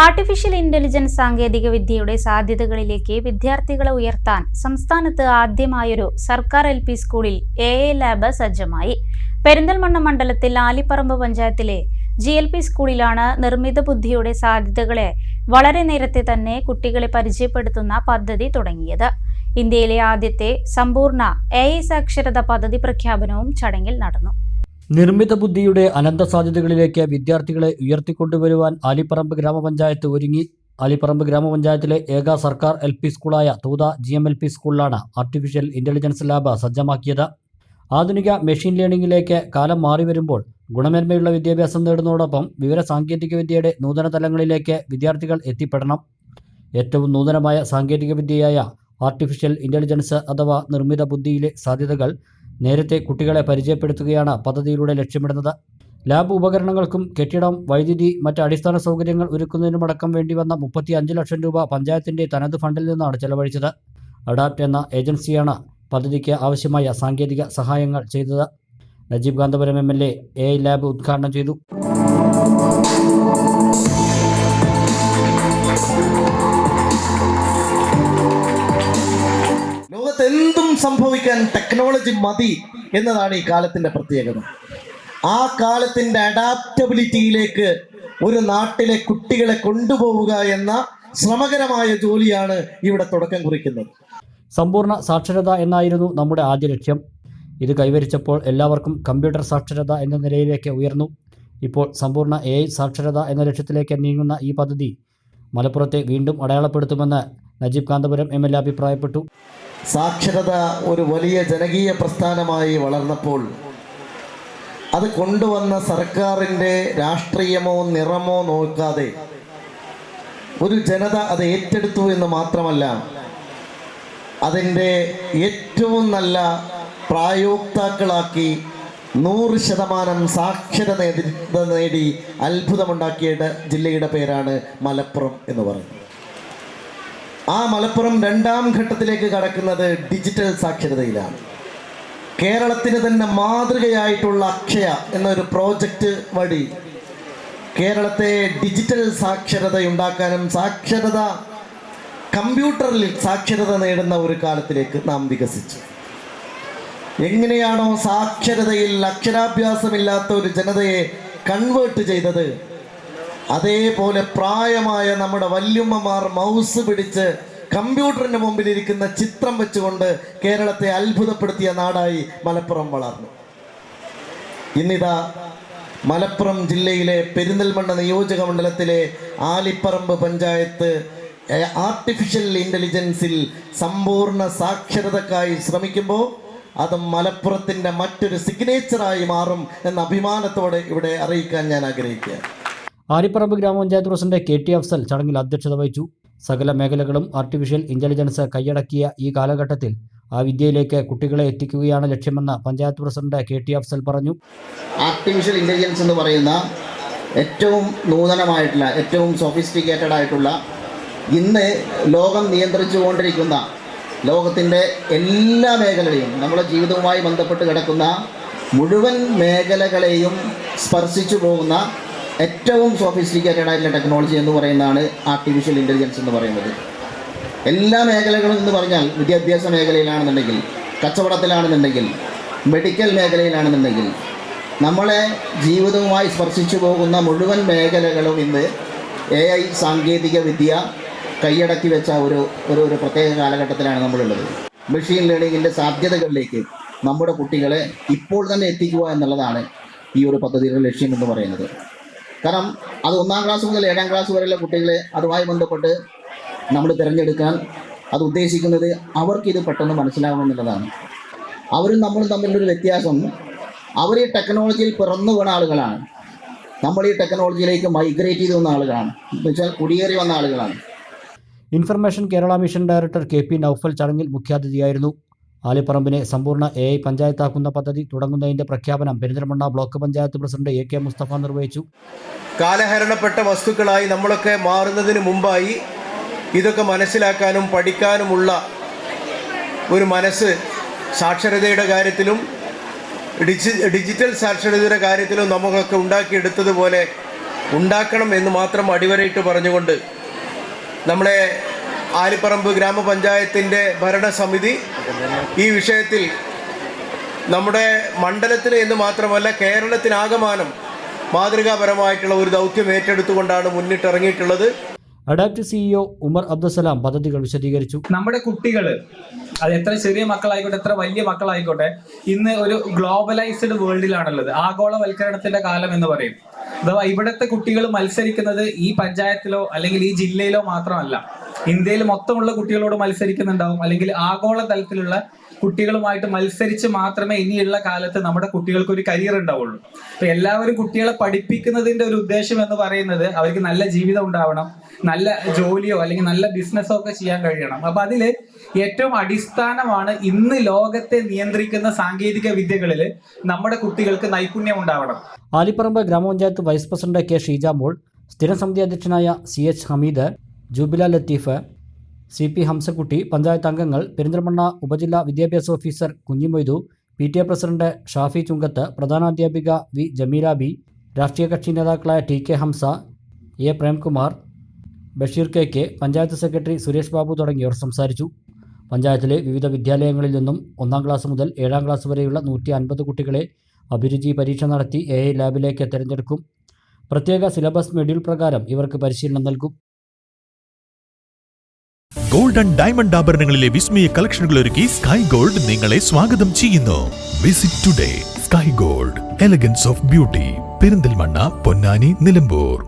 Artificial intelligence സാങ്കേതിക വിദ്യയുടെ സാധ്യതകളിലേക്ക് വിദ്യാർത്ഥികളെ ഉയർത്താൻ സംസ്ഥാനത്ത് ആദ്യമായൊരു സർക്കാർ എൽ പി സ്കൂളിൽ എ എ ലാബ് സജ്ജമായി. പെരിന്തൽമണ്ണ മണ്ഡലത്തിൽ ആലിപ്പറമ്പ് പഞ്ചായത്തിലെ ജി എൽ പി സ്കൂളിലാണ് നിർമ്മിത ബുദ്ധിയുടെ സാധ്യതകളെ വളരെ നേരത്തെ തന്നെ കുട്ടികളെ പരിചയപ്പെടുത്തുന്ന പദ്ധതി തുടങ്ങിയത്. ഇന്ത്യയിലെ ആദ്യത്തെ സമ്പൂർണ എ സാക്ഷരത പദ്ധതി പ്രഖ്യാപനവും ചടങ്ങിൽ നടന്നു. നിർമ്മിത ബുദ്ധിയുടെ അനന്ത സാധ്യതകളിലേക്ക് വിദ്യാർത്ഥികളെ ഉയർത്തിക്കൊണ്ടുവരുവാൻ ആലിപ്പറമ്പ് ഗ്രാമപഞ്ചായത്ത് ഒരുങ്ങി. ആലിപ്പറമ്പ് ഗ്രാമപഞ്ചായത്തിലെ ഏക സർക്കാർ L P സ്കൂളായ Thootha G M L P സ്കൂളിലാണ് ആർട്ടിഫിഷ്യൽ ഇന്റലിജൻസ് ലാബ് സജ്ജമാക്കിയത്. ആധുനിക മെഷീൻ ലേണിംഗിലേക്ക് കാലം മാറി വരുമ്പോൾ ഗുണമേന്മയുള്ള വിദ്യാഭ്യാസം നേടുന്നതോടൊപ്പം വിവര സാങ്കേതിക വിദ്യയുടെ നൂതന തലങ്ങളിലേക്ക് വിദ്യാർത്ഥികൾ എത്തിപ്പെടണം. ഏറ്റവും നൂതനമായ സാങ്കേതികവിദ്യയായ ആർട്ടിഫിഷ്യൽ ഇന്റലിജൻസ് അഥവാ നിർമ്മിത ബുദ്ധിയിലെ സാധ്യതകൾ നേരത്തെ കുട്ടികളെ പരിചയപ്പെടുത്തുകയാണ് പദ്ധതിയിലൂടെ ലക്ഷ്യമിടുന്നത്. ലാബ് ഉപകരണങ്ങൾക്കും കെട്ടിടം വൈദ്യുതി മറ്റ് അടിസ്ഥാന സൗകര്യങ്ങൾ ഒരുക്കുന്നതിനുമടക്കം വേണ്ടി വന്ന മുപ്പത്തി അഞ്ച് ലക്ഷം രൂപ പഞ്ചായത്തിന്റെ തനത് ഫണ്ടിൽ നിന്നാണ് ചെലവഴിച്ചത്. അഡാപ്റ്റ് എന്ന ഏജൻസിയാണ് പദ്ധതിക്ക് ആവശ്യമായ സാങ്കേതിക സഹായങ്ങൾ ചെയ്തത്. Najeeb Kanthapuram M L A lab ഉദ്ഘാടനം ചെയ്തു. സംഭവിക്കാൻ ടെക്നോളജി മതി എന്നതാണ് ഈ കാലത്തിന്റെ പ്രത്യേകത. ആ കാലത്തിന്റെ അഡാപ്റ്റബിലിറ്റിയിലേക്ക് ഒരു നാട്ടിലെ കുട്ടികളെ കൊണ്ടുപോവുക എന്ന ശ്രമകരമായ ജോലിയാണ് ഇവിടെ തുടക്കം കുറിക്കുന്നത്. സമ്പൂർണ സാക്ഷരത എന്നായിരുന്നു നമ്മുടെ ആദ്യ ലക്ഷ്യം. ഇത് കൈവരിച്ചപ്പോൾ എല്ലാവർക്കും കമ്പ്യൂട്ടർ സാക്ഷരത എന്ന നിലയിലേക്ക് ഉയർന്നു. ഇപ്പോൾ സമ്പൂർണ എ സാക്ഷരത എന്ന ലക്ഷ്യത്തിലേക്ക് നീങ്ങുന്ന ഈ പദ്ധതി മലപ്പുറത്തെ വീണ്ടും അടയാളപ്പെടുത്തുമെന്ന് നജീബ് കാന്തപുരം എം എൽ അഭിപ്രായപ്പെട്ടു. സാക്ഷരത ഒരു വലിയ ജനകീയ പ്രസ്ഥാനമായി വളർന്നപ്പോൾ അത് കൊണ്ടുവന്ന സർക്കാരിന്റെ രാഷ്ട്രീയമോ നിറമോ നോക്കാതെ ഒരു ജനത അത് ഏറ്റെടുത്തു എന്ന് മാത്രമല്ല അതിന്റെ ഏറ്റവും നല്ല പ്രായോക്താക്കളാക്കി നൂറ് ശതമാനം സാക്ഷരത നേടി- അത്ഭുതമുണ്ടാക്കിയ ജില്ലയുടെ പേരാണ് മലപ്പുറം എന്ന് പറയുന്നത്. ആ മലപ്പുറം രണ്ടാം ഘട്ടത്തിലേക്ക് കടക്കുന്നത് ഡിജിറ്റൽ സാക്ഷരതയിലാണ്. കേരളത്തിന് തന്നെ മാതൃകയായിട്ടുള്ള അക്ഷയ എന്നൊരു പ്രോജക്റ്റ് വഴി കേരളത്തെ ഡിജിറ്റൽ സാക്ഷരത ഉണ്ടാക്കാനും സാക്ഷരത കമ്പ്യൂട്ടറിൽ സാക്ഷരത നേടുന്ന ഒരു കാലത്തിലേക്ക് നാം വികസിച്ചു. എങ്ങനെയാണോ സാക്ഷരതയിൽ അക്ഷരാഭ്യാസമില്ലാത്ത ഒരു ജനതയെ കൺവേർട്ട് ചെയ്തത് അതേപോലെ പ്രായമായ നമ്മുടെ വല്യമ്മമാർ മൗസ് പിടിച്ച് കമ്പ്യൂട്ടറിന് മുമ്പിൽ ഇരിക്കുന്ന ചിത്രം വെച്ചുകൊണ്ട് കേരളത്തെ അത്ഭുതപ്പെടുത്തിയ നാടായി മലപ്പുറം വളർന്നു. ഇന്നിതാ മലപ്പുറം ജില്ലയിലെ പെരിന്തൽമണ്ണ നിയോജക മണ്ഡലത്തിലെ ആലിപ്പറമ്പ് പഞ്ചായത്ത് ആർട്ടിഫിഷ്യൽ ഇന്റലിജൻസിൽ സമ്പൂർണ സാക്ഷരതക്കായി ശ്രമിക്കുമ്പോൾ അത് മലപ്പുറത്തിന്റെ മറ്റൊരു സിഗ്നേച്ചറായി മാറും എന്ന അഭിമാനത്തോടെ ഇവിടെ അറിയിക്കാൻ ഞാൻ ആഗ്രഹിക്കുകയാണ്. ആരിപ്പറമ്പ് ഗ്രാമപഞ്ചായത്ത് പ്രസിഡന്റ് കെ ടി അഫ്സൽ ചടങ്ങിൽ അധ്യക്ഷത വഹിച്ചു. സകല മേഖലകളും ആർട്ടിഫിഷ്യൽ ഇന്റലിജൻസ് കൈയടക്കിയ ഈ കാലഘട്ടത്തിൽ ആ വിദ്യയിലേക്ക് കുട്ടികളെ എത്തിക്കുകയാണ് ലക്ഷ്യമെന്ന് panchayat president K T Afsal പറഞ്ഞു. ആർട്ടിഫിഷ്യൽ ഇന്റലിജൻസ് എന്ന് പറയുന്ന ഏറ്റവും നൂതനമായിട്ടുള്ള ഏറ്റവും സോഫിസ്റ്റിക്കേറ്റഡ് ആയിട്ടുള്ള ഇന്ന് ലോകം നിയന്ത്രിച്ചുകൊണ്ടിരിക്കുന്ന ലോകത്തിന്റെ എല്ലാ മേഖലകളെയും നമ്മുടെ ജീവിതവുമായി ബന്ധപ്പെട്ട് കിടക്കുന്ന മുഴുവൻ മേഖലകളെയും സ്പർശിച്ചു പോകുന്ന ഏറ്റവും സോഫിസ്റ്റിക്കേറ്റഡ് ആയിട്ടുള്ള ടെക്നോളജി എന്ന് പറയുന്നതാണ് ആർട്ടിഫിഷ്യൽ ഇന്റലിജൻസ് എന്ന് പറയുന്നത്. എല്ലാ മേഖലകളും എന്ന് പറഞ്ഞാൽ വിദ്യാഭ്യാസ മേഖലയിലാണെന്നുണ്ടെങ്കിൽ കച്ചവടത്തിലാണെന്നുണ്ടെങ്കിൽ മെഡിക്കൽ മേഖലയിലാണെന്നുണ്ടെങ്കിൽ നമ്മളെ ജീവിതവുമായി സ്പർശിച്ചു പോകുന്ന മുഴുവൻ മേഖലകളും ഇന്ന് എ ഐ സാങ്കേതിക വിദ്യ കൈയടക്കി വെച്ച ഒരു ഒരു ഒരു പ്രത്യേക കാലഘട്ടത്തിലാണ് നമ്മളുള്ളത്. മെഷീൻ ലേണിങ്ങിന്റെ സാധ്യതകളിലേക്ക് നമ്മുടെ കുട്ടികളെ ഇപ്പോൾ തന്നെ എത്തിക്കുക എന്നുള്ളതാണ് ഈ ഒരു പദ്ധതിയുടെ ലക്ഷ്യം എന്ന് പറയുന്നത്. കാരണം അത് ഒന്നാം ക്ലാസ് മുതൽ ഏഴാം ക്ലാസ് വരെയുള്ള കുട്ടികളെ അതുമായി ബന്ധപ്പെട്ട് നമ്മൾ തിരഞ്ഞെടുക്കാൻ അത് ഉദ്ദേശിക്കുന്നത് അവർക്കിത് പെട്ടെന്ന് മനസ്സിലാവണമെന്നുള്ളതാണ് അവരും നമ്മളും തമ്മിലുള്ളൊരു വ്യത്യാസം അവർ ഈ ടെക്നോളജിയിൽ പിറന്നു വീണ ആളുകളാണ്. നമ്മൾ ഈ ടെക്നോളജിയിലേക്ക് മൈഗ്രേറ്റ് ചെയ്ത് വന്ന ആളുകളാണ്. എന്ന് വെച്ചാൽ കുടിയേറി വന്ന ആളുകളാണ്. Information Kerala mission director K P Noufal ചടങ്ങിൽ മുഖ്യാതിഥിയായിരുന്നു. ആലിപ്പറമ്പിനെ സമ്പൂർണ എ ഐ പഞ്ചായത്താക്കുന്ന പദ്ധതി തുടങ്ങുന്നതിന്റെ പ്രഖ്യാപനം Perinthalmanna block panchayat president A K Mustafa നിർവഹിച്ചു. കാലഹരണപ്പെട്ട വസ്തുക്കളായി നമ്മളൊക്കെ മാറുന്നതിന് മുമ്പായി ഇതൊക്കെ മനസ്സിലാക്കാനും പഠിക്കാനുമുള്ള ഒരു മനസ്സ് സാക്ഷരതയുടെ കാര്യത്തിലും ഡിജി ഡിജിറ്റൽ സാക്ഷരതയുടെ കാര്യത്തിലും നമുക്കൊക്കെ ഉണ്ടാക്കിയെടുത്തതുപോലെ ഉണ്ടാക്കണം എന്ന് മാത്രം അടിവരയിട്ട് പറഞ്ഞുകൊണ്ട് നമ്മളെ ആലിപ്പറമ്പ് ഗ്രാമപഞ്ചായത്തിന്റെ ഭരണസമിതി ഈ വിഷയത്തിൽ നമ്മുടെ മണ്ഡലത്തിന് എന്ന് മാത്രമല്ല കേരളത്തിനാകമാനം മാതൃകാപരമായിട്ടുള്ള ഒരു ദൗത്യം ഏറ്റെടുത്തുകൊണ്ടാണ് മുന്നിട്ടിറങ്ങിയിട്ടുള്ളത് അഡാപ്റ്റ് സിഇഒ ഉമർ അബ്ദുസലാം പദ്ധതികൾ വിശദീകരിച്ചു. നമ്മുടെ കുട്ടികൾ അത് എത്ര ചെറിയ മക്കളായിക്കോട്ടെ എത്ര വലിയ മക്കളായിക്കോട്ടെ ഇന്ന് ഒരു ഗ്ലോബലൈസ്ഡ് വേൾഡിലാണുള്ളത്. ആഗോളവൽക്കരണത്തിന്റെ കാലം എന്ന് പറയും. അഥവാ ഇവിടുത്തെ കുട്ടികൾ മത്സരിക്കുന്നത് ഈ പഞ്ചായത്തിലോ അല്ലെങ്കിൽ ഈ ജില്ലയിലോ മാത്രമല്ല. ഇന്ത്യയിൽ മൊത്തമുള്ള കുട്ടികളോട് മത്സരിക്കുന്നുണ്ടാവും. അല്ലെങ്കിൽ ആഗോള തലത്തിലുള്ള കുട്ടികളുമായിട്ട് മത്സരിച്ച് മാത്രമേ ഇനിയുള്ള കാലത്ത് നമ്മുടെ കുട്ടികൾക്ക് ഒരു കരിയർ ഉണ്ടാവുള്ളൂ. അപ്പൊ എല്ലാവരും കുട്ടികളെ പഠിപ്പിക്കുന്നതിന്റെ ഒരു ഉദ്ദേശം എന്ന് പറയുന്നത് അവർക്ക് നല്ല ജീവിതം ഉണ്ടാവണം നല്ല ജോലിയോ അല്ലെങ്കിൽ നല്ല ബിസിനസ്സോ ഒക്കെ ചെയ്യാൻ കഴിയണം. അപ്പൊ അതിൽ ഏറ്റവും അടിസ്ഥാനമാണ് ഇന്ന് ലോകത്തെ നിയന്ത്രിക്കുന്ന സാങ്കേതിക വിദ്യകളിൽ നമ്മുടെ കുട്ടികൾക്ക് നൈപുണ്യം ഉണ്ടാവണം. ആലിപ്പറമ്പ് ഗ്രാമപഞ്ചായത്ത് വൈസ് പ്രസിഡന്റ് കെ ഷീജാമോൾ സ്ഥിരം സമിതി അധ്യക്ഷനായ C H Hameed Jubila Latheef C P Hamsakutty panchayat അംഗങ്ങൾ പെരിന്തൽമണ്ണ ഉപജില്ലാ വിദ്യാഭ്യാസ officer Kunhimoidu P T A president Shafi Chunkath പ്രധാനാധ്യാപിക V Jameela B രാഷ്ട്രീയ കക്ഷി നേതാക്കളായ T K Hamza A Premkumar Basheer K K panchayat secretary Suresh Babu തുടങ്ങിയവർ സംസാരിച്ചു. പഞ്ചായത്തിലെ വിവിധ വിദ്യാലയങ്ങളിൽ നിന്നും ഒന്നാം ക്ലാസ് മുതൽ ഏഴാം ക്ലാസ് വരെയുള്ള നൂറ്റി അൻപത് കുട്ടികളെ അഭിരുചി പരീക്ഷ നടത്തി എ ലാബിലേക്ക് തിരഞ്ഞെടുക്കും. പ്രത്യേക സിലബസ് മെഡ്യൂൾ പ്രകാരം ഇവർക്ക് പരിശീലനം നൽകും. ഗോൾഡൻ ഡയമണ്ട് ആഭരണങ്ങളിലെ വിസ്മയ കളക്ഷനുകൾ ഒരുക്കി സ്കൈ ഗോൾഡ് നിങ്ങളെ സ്വാഗതം ചെയ്യുന്നു. Visit today Sky Gold elegance of beauty Perinthalmanna Ponnani Nilambur.